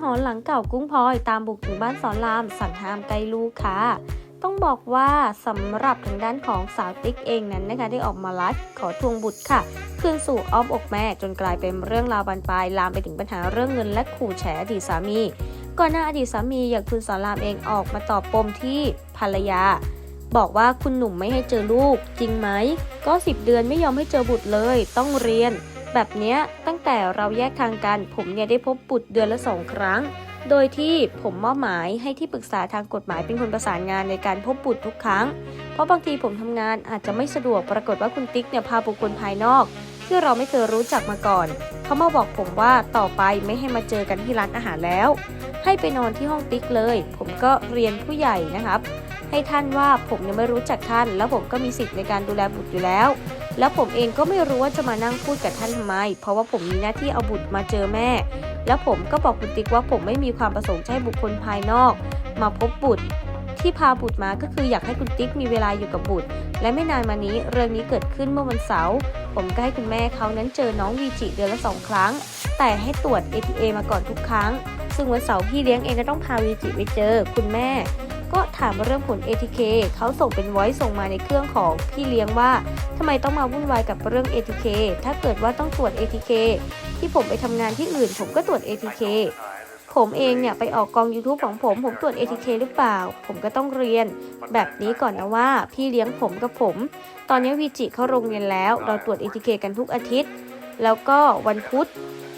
หอนหลังเก่ากุ้งพลอยตามบุกถึงบ้านสอนรามสั่งห้ามใกล้ลูกค่ะ ต้องบอกว่าสำหรับทางด้านของสาวติ๊กเองนั้นนะคะได้ออกมาไลฟ์ขอทวงบุตรค่ะคืนสู่อ้อมอกแม่จนกลายเป็นเรื่องราวบานปลายลามไปถึงปัญหาเรื่องเงินและขู่แฉอดีตสามี ก่อนหน้าอดีตสามีอย่างคุณสอนรามเองออกมาตอบปมที่ภรรยา บอกว่าคุณหนุ่มไม่ให้เจอลูกจริงไหมก็ 10 เดือนไม่ยอมให้เจอบุตรเลย ต้องเรียน แบบนี้ตั้งแต่เราแยกทางกัน ผมเนี่ยได้พบบุตรเดือนละสองครั้ง โดยที่ผมมอบหมายให้ที่ปรึกษาทางกฎหมายเป็นคนประสานงานในการพบบุตรทุกครั้ง เพราะบางทีผมทำงานอาจจะไม่สะดวกปรากฏว่าคุณติ๊กเนี่ยพาบุคคลภายนอก ที่เราไม่เคยรู้จักมาก่อน เขามาบอกผมว่าต่อไปไม่ให้มาเจอกันที่ร้านอาหารแล้ว ให้ไปนอนที่ห้องติ๊กเลย ผมก็เรียนผู้ใหญ่นะครับ ให้ท่านว่าผมยังไม่รู้จักท่าน แล้วผมก็มีสิทธิ์ในการดูแลบุตรอยู่แล้ว แล้วผมเองก็ไม่รู้ว่าจะมานั่งพูดกับท่านทำไม เพราะว่าผมมีหน้าที่เอาบุตรมาเจอแม่ แล้วผมก็บอกคุณติ๊กว่าผมไม่มีความประสงค์ให้บุคคลภายนอก มาพบบุตร ที่พาบุตรมาก็คืออยากให้คุณติ๊กมีเวลาอยู่กับบุตร และไม่นานมานี้เรื่องนี้เกิดขึ้นเมื่อวันเสาร์ผมก็ให้คุณแม่เขานั้นเจอน้องวีจิเดือนละสองครั้ง แต่ให้ตรวจ ATA มาก่อนทุกครั้ง ซึ่งวันเสาร์พี่เลี้ยงเองก็ต้องพาวีจิไปเจอ คุณแม่ ก็ถามเรื่องผล ATK เขาส่งเป็น voice ส่งมาในเครื่องของพี่เลี้ยงว่าทำไมต้องมาวุ่นวายกับเรื่อง ATK ถ้าเกิดว่าต้องตรวจ ATK ที่ผมไปทำงานที่อื่น ผมก็ตรวจ ATK ผมเองเนี่ยไปออกกอง YouTube ของผม ผมตรวจ ATK หรือเปล่า ผมก็ต้องเรียน แบบนี้ก่อนนะว่า พี่เลี้ยงผมกับผม ตอนนี้วีจิเข้าโรงเรียนแล้ว เราตรวจ ATK กันทุกอาทิตย์ แล้วก็วันพุธ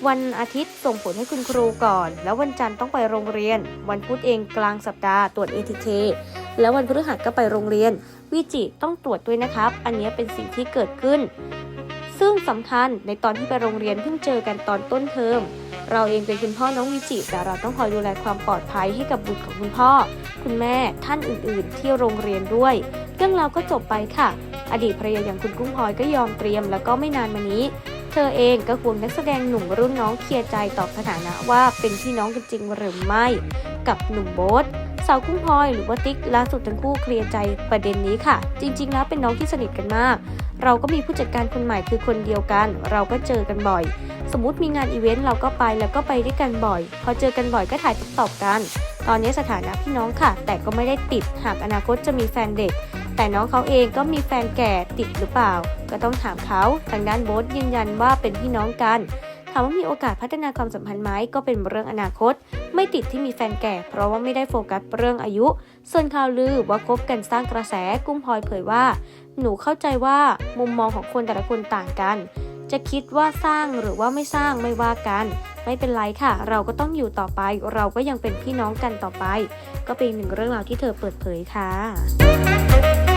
วันอาทิตย์ส่งผลให้คุณครูก่อน แล้ววันจันทร์ต้องไปโรงเรียน วันพุธเองกลางสัปดาห์ตรวจ ATK แล้ววันพฤหัสก็ไปโรงเรียน วิจิต้องตรวจด้วยนะครับ อันนี้เป็นสิ่งที่เกิดขึ้น ซึ่งสำคัญในตอนที่ไปโรงเรียนเพิ่งเจอกันตอนต้นเทอมเราเองเป็นคุณพ่อน้องวิจิแต่เราต้องคอยดูแลความปลอดภัยให้กับบุตรของคุณพ่อ คุณแม่ท่านอื่น ๆ ที่โรงเรียนด้วย เรื่องเราก็จบไปค่ะ อดีตภรรยาอย่างคุณกุ้งพลอยก็ยอมเตรียม แล้วก็ไม่นานมานี้ เธอเองก็ควงนักแสดงหนุ่มรุ่นน้องเคลียร์ใจตอบสถานะว่าเป็นพี่น้องกันจริงหรือไม่ กับหนุ่มโบ๊ทสาวกุ้งพลอยหรือว่าติ๊กล่าสุดทั้งคู่เคลียร์ใจประเด็นนี้ค่ะ จริง ๆ แล้วเป็นน้องที่สนิทกันมาก เราก็มีผู้จัดการคนใหม่คือคนเดียวกัน เราก็เจอกันบ่อย สมมติมีงานอีเวนต์เราก็ไปแล้วก็ไปด้วยกันบ่อย พอเจอกันบ่อยก็ถ่ายติ๊กตอกกัน ตอนนี้สถานะพี่น้องค่ะ แต่ก็ไม่ได้ติดหากอนาคตจะมีแฟนเด็ก แต่น้องเขาเองก็มีแฟนแก่ติดหรือเปล่า ก็ต้องถามเขาทางด้านโบ๊ทยืนยันว่าเป็นพี่น้องกันถามว่ามีโอกาสพัฒนาความสัมพันธ์ไหมก็เป็นเรื่องอนาคต ไม่ติดที่มีแฟนแก่ เพราะว่าไม่ได้โฟกัสเรื่องอายุ ส่วนข่าวลือว่าคบกันสร้างกระแสกุ้งพลอยเผยว่า หนูเข้าใจว่ามุมมองของคนแต่ละคนต่างกัน จะคิดว่าสร้างหรือว่าไม่สร้างไม่ว่ากัน ไม่เป็นไรค่ะ เราก็ต้องอยู่ต่อไป เราก็ยังเป็นพี่น้องกันต่อไป ก็เป็นหนึ่งเรื่องราวที่เธอเปิดเผยค่ะ